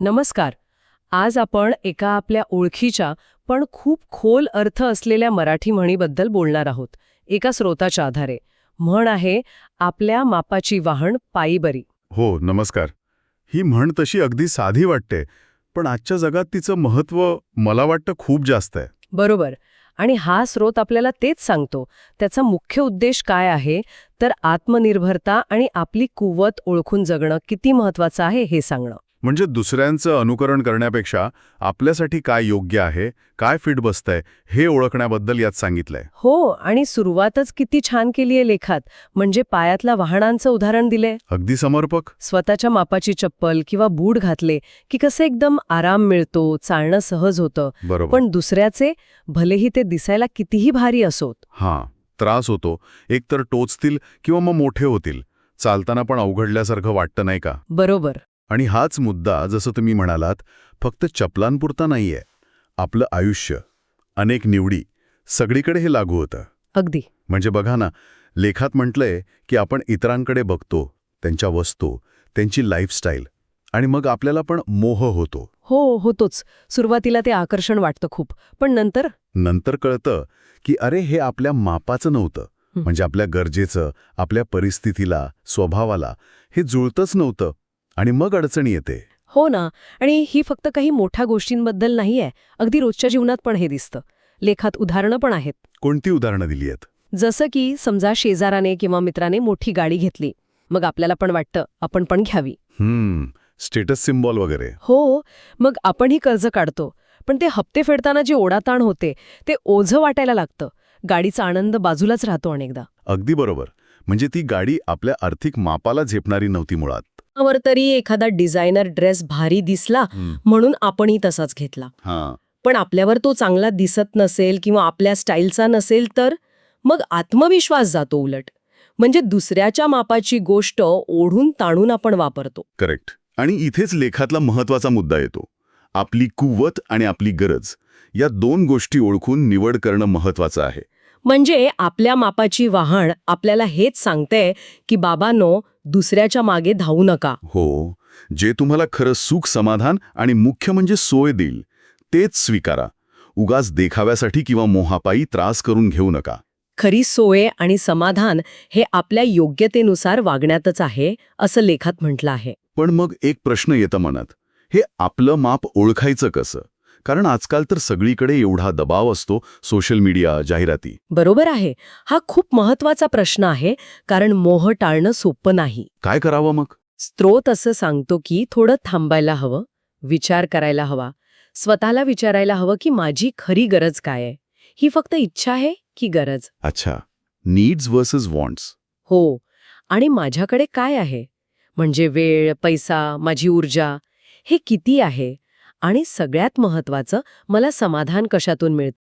नमस्कार. आज आपण एका आपल्या ओळखीच्या पण खूप खोल अर्थ असलेल्या मराठी म्हणीबद्दल बोलणार आहोत. एका स्रोताच्या आधारे. म्हण आहे आपल्या मापाची वाहण पायी बरी. हो नमस्कार. ही म्हण तशी अगदी साधी वाटते पण आजच्या जगात तिचं महत्त्व मला वाटतं खूप जास्त आहे. बरोबर. आणि हा स्रोत आपल्याला तेच सांगतो. त्याचा मुख्य उद्देश काय आहे? तर आत्मनिर्भरता आणि आपली कुवत ओळखून जगणं किती महत्वाचं आहे हे सांगणं. म्हणजे दुसऱ्यांचं अनुकरण करण्यापेक्षा आपल्यासाठी काय योग्य आहे काय फिट बसतंय हे ओळखण्याबद्दल यात सांगितलंय. हो आणि सुरुवातच किती छान केली आहे लेखात. म्हणजे पायातल्या वाहनांचं उदाहरण दिलंय. अगदी समर्पक. स्वतःच्या मापाची चप्पल किंवा बूट घातले की कसं एकदम आराम मिळतो चालणं सहज होतं. बरोबर. पण दुसऱ्याचे भलेही ते दिसायला कितीही भारी असोत. हां त्रास होतो. एकतर टोचतील किंवा मग मोठे होतील. चालताना पण अवघडल्यासारखं वाटतं नाही का? बरोबर. आणि हाच मुद्दा जसं तुम्ही म्हणालात फक्त चपलांपुरता नाहीये. आपलं आयुष्य अनेक निवडी सगळीकडे हे लागू होतं. अगदी. म्हणजे बघा ना लेखात म्हटलंय की आपण इतरांकडे बघतो त्यांच्या वस्तू त्यांची लाईफस्टाईल आणि मग आपल्याला पण मोह होतो. हो होतोच. सुरुवातीला ते आकर्षण वाटतं खूप. पण नंतर? नंतर कळतं की अरे हे आपल्या मापाचं नव्हतं. म्हणजे आपल्या गरजेचं आपल्या परिस्थितीला स्वभावाला हे जुळतच नव्हतं. आणि मग अडचणी येते. हो ना. आणि ही फक्त काही मोठ्या गोष्टींबद्दल नाहीये. अगदी रोजच्या जीवनात पण हे दिसतं. लेखात उदाहरणं पण आहेत. कोणती उदाहरणं दिली आहेत? जसं की समजा शेजाराने किंवा मित्राने मोठी गाडी घेतली. मग आपल्याला पण वाटतं आपण पण घ्यावी. हम्म. स्टेटस सिम्बॉल वगैरे. हो. मग आपणही कर्ज काढतो. पण ते हप्ते फेडताना जे ओढाताण होते ते ओझं वाटायला लागतं. गाडीचा आनंद बाजूलाच राहतो अनेकदा. अगदी बरोबर. म्हणजे ती गाडी आपल्या आर्थिक मापाला झेपणारी नव्हती मुळात. वर तरी एखादा डिझायनर ड्रेस भारी दिसला म्हणून आपणही तसाच घेतला. पण आपल्यावर तो चांगला दिसत नसेल किंवा आपल्या स्टाईलचा नसेल तर मग आत्मविश्वास जातो उलट. म्हणजे दुसऱ्याच्या मापाची गोष्ट ओढून ताणून आपण वापरतो. करेक्ट. आणि इथेच लेखातला महत्त्वाचा मुद्दा येतो. आपली कुवत आणि आपली गरज या दोन गोष्टी ओळखून निवड करणं महत्वाचं आहे. म्हणजे आपल्या मापाची वाहण आपल्याला हेच सांगते की बाबांनो दुसऱ्याच्या मागे धावू नका. हो. जे तुम्हाला खरं सुख समाधान आणि मुख्य म्हणजे सोय देईल तेच स्वीकारा. उगाच देखाव्यासाठी किंवा मोहापायी त्रास करून घेऊ नका. खरी सोय आणि समाधान हे आपल्या योग्यतेनुसार वागण्यातच आहे असं लेखात म्हटलं आहे. पण मग एक प्रश्न येतं मनात. हे आपलं माप ओळखायचं कसं? कारण आजकाल तर सगळीकडे एवढा दबाव असतो सोशल मीडिया जाहिराती. बरोबर आहे. हा खूप महत्त्वाचा प्रश्न आहे कारण मोह टाळणं सोपं नाही. काय करावं मग? स्त्रोत असं सांगतो की थोडं थांबायला हवं विचार करायला हवा. स्वतःला विचारायला हवं की माझी खरी गरज काय आहे? ही फक्त इच्छा आहे की गरज? अच्छा. नीड्स वर्सेस वॉन्ट्स हो. आणि माझ्याकडे काय आहे? म्हणजे वेळ पैसा माझी ऊर्जा हे किती आहे? आणि सगळ्यात महत्वाचं मला समाधान कशातून मिळतं?